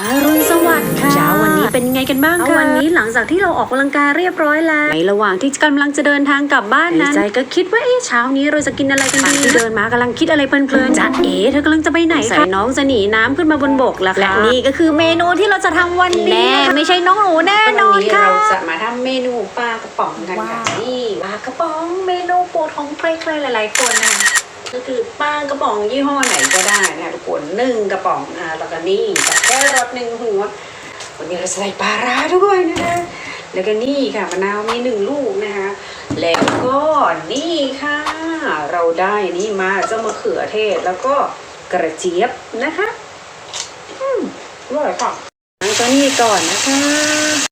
อรุณสวัสดิ์ค่ะเช้าวันนี้เป็นไงกันบ้างคะวันนี้หลังจากที่เราออกกำลังกายเรียบร้อยแล้วในระหว่างที่กำลังจะเดินทางกลับบ้านนั้นใจก็คิดว่าเอ๊ะเช้านี้เราจะกินอะไรกันดีเดินมากำลังคิดอะไรเพลินๆจะเอ๋เธอกำลังจะไปไหนคะใส่น้องจะหนีน้ำขึ้นมาบนบกแล้วค่ะและนี่ก็คือเมนูที่เราจะทำวันนี้แน่ไม่ใช่น้องหนูแน่นอนค่ะเราจะมาทำเมนูปลากระป๋องกันค่ะนี่ปลากระป๋องเมนูโปรดของใครๆหลาย ๆ คนนะคะ ก็คือปลากระป๋องยี่ห้อไหนก็ได้นะคะทุกคนหนึ่งกระป๋องอ่าแล้วก็นี่กับแค่รสหนึ่งหัววันนี้เราใส่ปลาร้าด้วยนะคะแล้วก็นี่ค่ะมะนาวมีหนึ่งลูกนะคะแล้วก็นี่ค่ะ เราได้นี่มาเจ้ามะเขือเทศแล้วก็กระเจี๊ยบนะคะอืมอร่อยค่ะล้างตัวนี้ก่อนนะคะ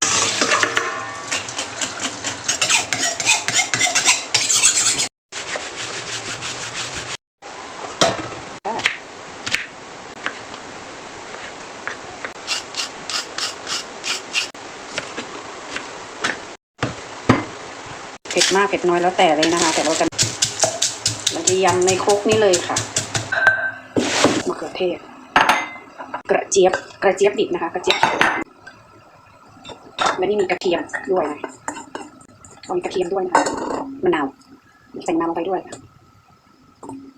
เผ็ดมากเผ็ดน้อยแล้วแต่เลยนะคะ แต่เราจะเราจะยำในครกนี้เลยค่ะมะเขือเทศ กระเจี๊ยบกระเจี๊ยบดิบนะคะ กระเจี๊ยบและนี่มีกระเทียมด้วยนะเอามีกระเทียมด้วยนะคะมะนาวใส่มะนาวลงไปด้วย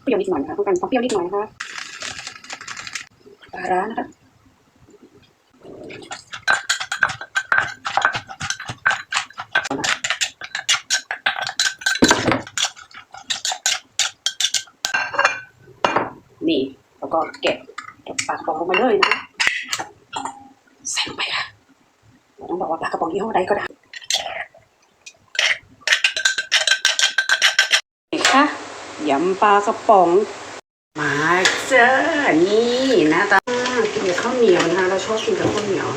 เปรี้ยวนิดหน่อยนะคะต้องการความเปรี้ยวนิดหน่อยนะคะปลาร้านะคะ นี่ แล้วก็เก็บเก็บปลากระป๋องลงมาเลยนะใส่ลงไปค่ะต้องบอกว่าปลากระป๋องยี่ห้อใดก็ได้ค่ะยำปลากระป๋อง มาเจอนี่นะตากินกับข้าวเหนียวนะคะเราชอบกินกับข้าวเหนียว